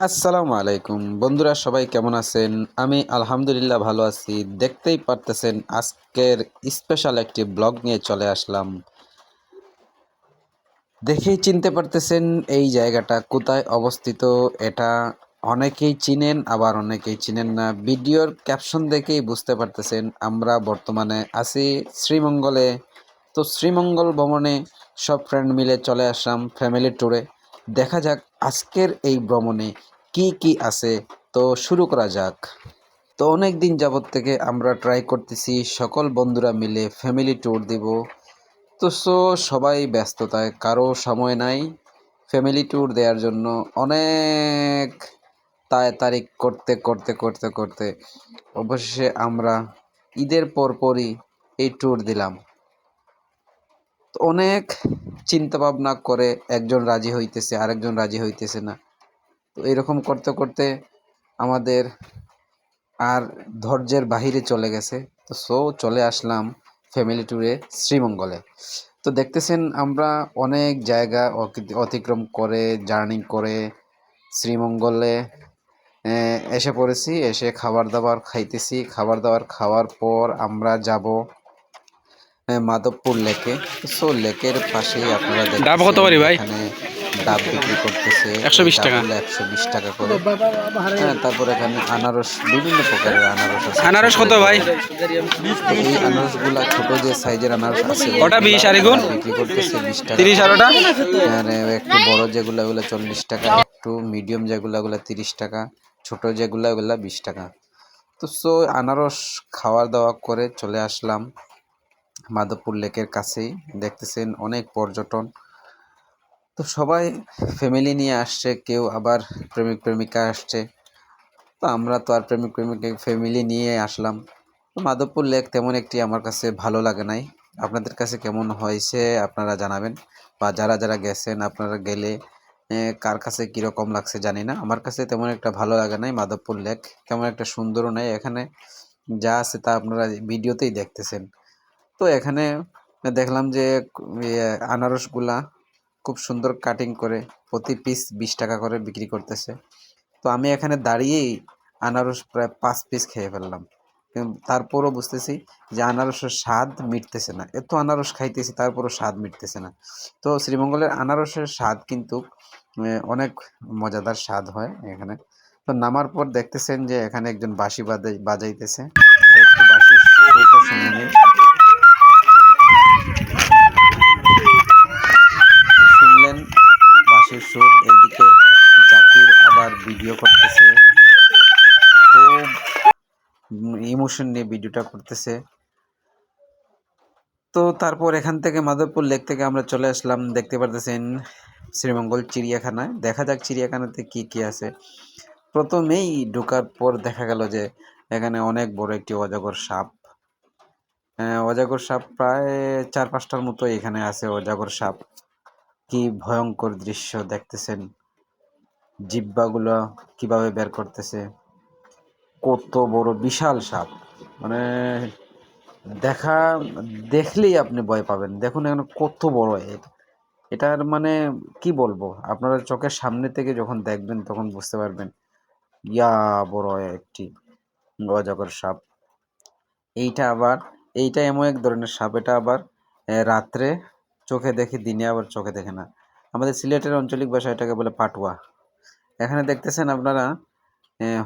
আসসালামু আলাইকুম। বন্ধুরা, সবাই কেমন আছেন? আমি আলহামদুলিল্লাহ ভালো আছি। দেখতেই পারতেছেন, আজকের স্পেশাল একটি ব্লগ নিয়ে চলে আসলাম। দেখেই চিনতে পারতেছেন এই জায়গাটা কোথায় অবস্থিত। এটা অনেকেই চিনেন, আবার অনেকেই চিনেন না। ভিডিওর ক্যাপশন দেখেই বুঝতে পারতেছেন, আমরা বর্তমানে আছি শ্রীমঙ্গলে। তো শ্রীমঙ্গল ভ্রমণে সব ফ্রেন্ড মিলে চলে আসলাম ফ্যামিলি ট্যুরে দেখা যাক আজকের এই ভ্রমণে কি কি আছে? তো শুরু করা যাক। তো অনেক দিন যাবত থেকে আমরা ট্রাই করতেছি সকল বন্ধুরা মিলে ফ্যামিলি ট্যুর দিব। তো সো সবাই ব্যস্ততায়, কারও সময় নাই। ফ্যামিলি ট্যুর দেওয়ার জন্য অনেক তায় তারিখ করতে করতে করতে করতে অবশেষে আমরা ঈদের পরপরই এই ট্যুর দিলাম। তো অনেক চিন্তা ভাবনা করে একজন রাজি হইতেছে, আরেকজন রাজি হইতেছে না। তো এরকম করতে করতে আমাদের আর ধৈর্যের বাহিরে চলে গেছে। তো সো চলে আসলাম ফ্যামিলি ট্যুরে শ্রীমঙ্গলে। তো দেখতেছেন আমরা অনেক জায়গা অতিক্রম করে জার্নি করে শ্রীমঙ্গলে এসে পড়েছি। এসে খাবার দাবার খাইতেছি। খাবার দাবার খাওয়ার পর আমরা যাব মাধবপুর লেকে। সো লেকের পাশেই আপনারা ডাব কত করে ভাই? এখানে ডাব বিক্রি করতেছে। 120 টাকা। একশো বিশ টাকা করে। হ্যাঁ তারপর এখানে আনারস বিভিন্ন প্রকারের আনারস আছে। আনারস কত ভাই? এই আনারসগুলা ছোট যে সাইজের আনারস আছে ওটা 20 আর এগুন? বিক্রি করতেছে বিশ টাকা। তিরিশ আর ওটা একটু বড় যেগুলো ওগুলো চল্লিশ টাকা একটু মিডিয়াম যেগুলো ওগুলো তিরিশ টাকা ছোট যেগুলো ওগুলো বিশ টাকা। তো সো আনারস খাওয়া দাওয়া করে চলে আসলাম। মাধবপুর লেকের কাছেই দেখতেছেন অনেক পর্যটন। তো সবাই ফ্যামিলি নিয়ে আসছে, কেউ আবার প্রেমিক প্রেমিকা আসছে। তো আমরা তো আর প্রেমিক প্রেমিকা ফ্যামিলি নিয়ে আসলাম। তো মাধবপুর লেক তেমন একটি আমার কাছে ভালো লাগে নাই। আপনাদের কাছে কেমন হয়েছে আপনারা জানাবেন। বা যারা যারা গেছেন, আপনারা গেলে কার কাছে কীরকম লাগছে জানি না। আমার কাছে তেমন একটা ভালো লাগে নাই মাধবপুর লেক। তেমন একটা সুন্দরও নেই। এখানে যা আছে তা আপনারা ভিডিওতেই দেখতেছেন। তো এখানে দেখলাম যে আনারসগুলা খুব সুন্দর কাটিং করে প্রতি পিস বিশ টাকা করে বিক্রি করতেছে। তো আমি এখানে দাঁড়িয়েই আনারস প্রায় পাঁচ পিস খেয়ে ফেললাম। তারপরও বুঝতেছি যে আনারসের স্বাদ মিটতেছে না। এত আনারস খাইতেছি, তারপরও স্বাদ মিটতেছে না। তো শ্রীমঙ্গলের আনারসের স্বাদ কিন্তু অনেক মজাদার স্বাদ হয় এখানে। তো নামার পর দেখতেছেন যে, এখানে একজন বাজাই, বাজাইতেছে। একটু সুরটা শুনে নিই। শুনলেন বাঁশির সুর, এইদিকে জাকির আবার ভিডিও করতেছে। খুব ইমোশন নিয়ে ভিডিওটা করতেছে। তো তারপর এখান থেকে মাধবপুর লেক থেকে আমরা চলে আসলাম। দেখতে পারতেছেন শ্রীমঙ্গল চিড়িয়াখানায়। দেখা যাক চিড়িয়াখানাতে কি কি আছে। প্রথমেই ঢোকার পর দেখা গেল যে এখানে অনেক বড় একটি অজগর সাপ। অজগর সাপ প্রায় চার পাঁচটার মতো এখানে আছে অজাগর সাপ। কি ভয়ঙ্কর দৃশ্য দেখতেছেন। জিব্বাগুলো কীভাবে বের করতেছে। কত বড় বিশাল সাপ। মানে দেখা, দেখলেই আপনি ভয় পাবেন। দেখুন এখানে কত বড় এটা এটার মানে কি বলব? আপনারা চোখের সামনে থেকে যখন দেখবেন তখন বুঝতে পারবেন। ইয়া বড় একটি অজগর সাপ। এইটা আবার এইটা এমন এক ধরনের সাপ। এটা আবার রাত্রে চোখে দেখে, দিনে আবার চোখে দেখে না। আমাদের সিলেটের আঞ্চলিক ভাষায় এটাকে বলে পাটুয়া। এখানে দেখতেছেন আপনারা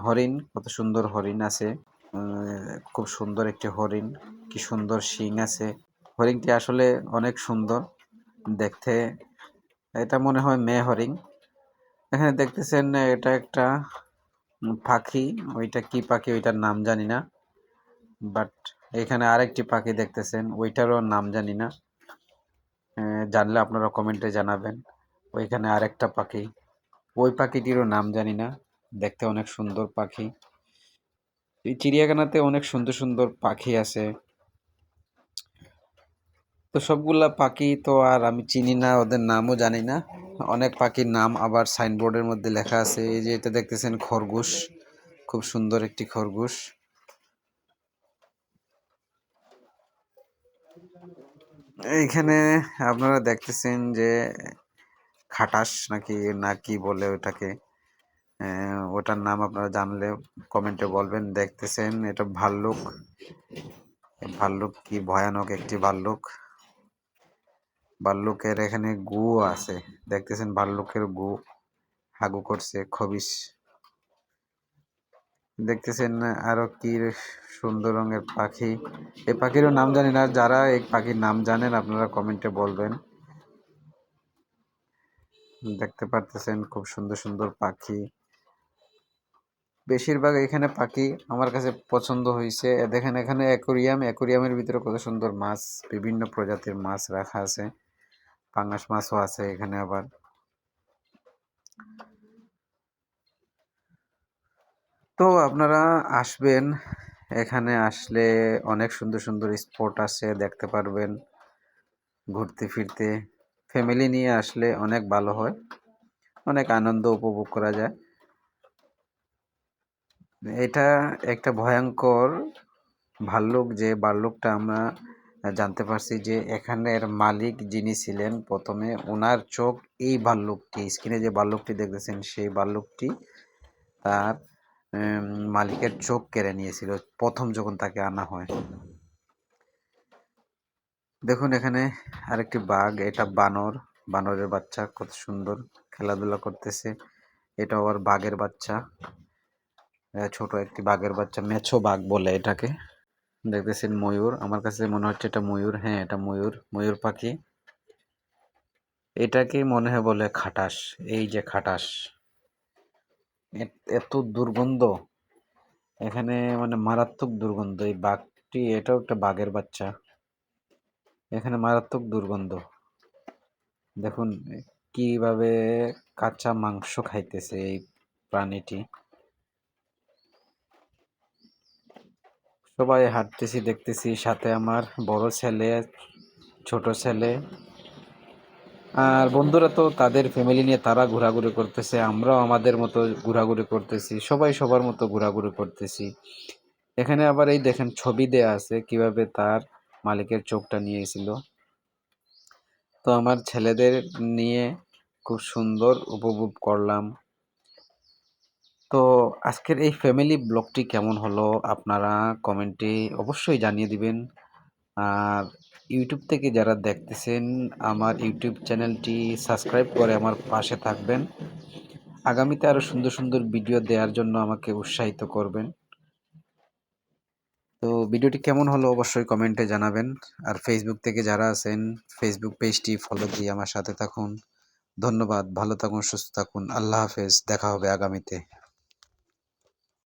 হরিণ, কত সুন্দর হরিণ আছে খুব সুন্দর একটি হরিণ, কি সুন্দর শিং আছে। হরিণটি আসলে অনেক সুন্দর দেখতে। এটা মনে হয় মেয়ে হরিণ। এখানে দেখতেছেন এটা একটা পাখি। ওইটা কি পাখি, ওইটার নাম জানি না। বাট এখানে আরেকটি পাখি দেখতেছেন, ওইটারও নাম জানি না। জানলে আপনারা কমেন্টে জানাবেন। ওইখানে আরেকটা পাখি। ওই পাখিটিরও নাম জানি না। দেখতে অনেক সুন্দর পাখি। এই চিড়িয়াখানাতে অনেক সুন্দর সুন্দর পাখি আছে। তো সবগুলা পাখি তো আর আমি চিনি না, ওদের নামও জানি না। অনেক পাখির নাম আবার সাইনবোর্ডের মধ্যে লেখা আছে। এই যে এটা দেখতেছেন খরগোশ। খুব সুন্দর একটি খরগোশ। এইখানে আপনারা দেখতেছেন যে খাটাস নাকি না কি বলে ওটাকে। ওটার নাম আপনারা জানলে কমেন্টে বলবেন। দেখতেছেন, এটা ভাল্লুক। ভাল্লুক কি ভয়ানক একটি ভাল্লুক। ভাল্লুকের এখানে গু আছে। দেখতেছেন ভাল্লুকের গু। হাগু করছে খবিস দেখতেছেন আরও কি সুন্দর রঙের পাখি। এই পাখিরও নাম জানি না, যারা এই পাখির নাম জানেন আপনারা কমেন্টে বলবেন। দেখতে পারতেছেন খুব সুন্দর সুন্দর পাখি। বেশিরভাগ এখানে পাখি আমার কাছে পছন্দ হয়েছে দেখেন এখানে অ্যাকোরিয়াম, অ্যাকোরিয়ামের ভিতরে কত সুন্দর মাছ, বিভিন্ন প্রজাতির মাছ রাখা আছে। পাঙ্গাস মাছও আছে এখানে আবার। তো আপনারা আসবেন, এখানে আসলে অনেক সুন্দর সুন্দর স্পট আছে, দেখতে পারবেন ঘুরতে ফিরতে। ফ্যামিলি নিয়ে আসলে অনেক ভালো হয়, অনেক আনন্দ উপভোগ করা যায়। এটা একটা ভয়ঙ্কর ভাল্লুক যে ভাল্লুকটা আমরা জানতে পারছি যে এখানের মালিক যিনি ছিলেন, প্রথমে ওনার চোখ এই ভাল্লুকটি, স্ক্রিনে যে ভাল্লুকটি দেখতেছেন সেই ভাল্লুকটি তার মালিকের চোখ কেড়ে নিয়েছিল, প্রথম যখন তাকে আনা হয়। দেখুন এখানে আরেকটি বাঘ, এটা বানর। বানরের বাচ্চা কত সুন্দর, খেলাধুলা করতেছে। এটা আবার বাঘের বাচ্চা। ছোট একটি বাঘের বাচ্চা, মেছো বাঘ বলে এটাকে। দেখতেছেন ময়ূর, আমার কাছে মনে হচ্ছে এটা ময়ূর হ্যাঁ এটা ময়ূর ময়ূর পাখি। এটাকে মনে হয় বলে খাটাস, এই যে খাটাস। এত দুর্গন্ধ। এখানে মানে মারাত্মক দুর্গন্ধ। এই বাঘটি, এটাও একটা বাঘের বাচ্চা। এখানে মারাত্মক দুর্গন্ধ। দেখুন, কীভাবে কাঁচা মাংস খাইতেছে এই প্রাণীটি। সবাই হাঁটতেছি, দেখতেছি, সাথে আমার বড় ছেলে, ছোট ছেলে। আর বন্ধুরা তো তাদের ফ্যামিলি নিয়ে তারা ঘোরাঘুরি করতেছে, আমরাও আমাদের মতো ঘোরাঘুরি করতেছি, সবাই সবার মতো ঘোরাঘুরি করতেছি। এখানে আবার এই দেখেন ছবি দেয়া আছে কীভাবে তার মালিকের চোখটা নিয়েছিল। তো আমার ছেলেদের নিয়ে খুব সুন্দর উপভোগ করলাম। তো আজকের এই ফ্যামিলি ব্লগটি কেমন হলো আপনারা কমেন্টে অবশ্যই জানিয়ে দিবেন। আর ইউটিউব থেকে যারা দেখতেছেন, আমার ইউটিউব চ্যানেলটি সাবস্ক্রাইব করে আমার পাশে থাকবেন। আগামীতে আরও সুন্দর সুন্দর ভিডিও দেওয়ার জন্য আমাকে উৎসাহিত করবেন। তো ভিডিওটি কেমন হলো অবশ্যই কমেন্টে জানাবেন। আর ফেসবুক থেকে যারা আছেন ফেসবুক পেজটি ফলো দিয়ে আমার সাথে থাকুন। ধন্যবাদ, ভালো থাকুন, সুস্থ থাকুন। আল্লাহ হাফেজ, দেখা হবে আগামীতে।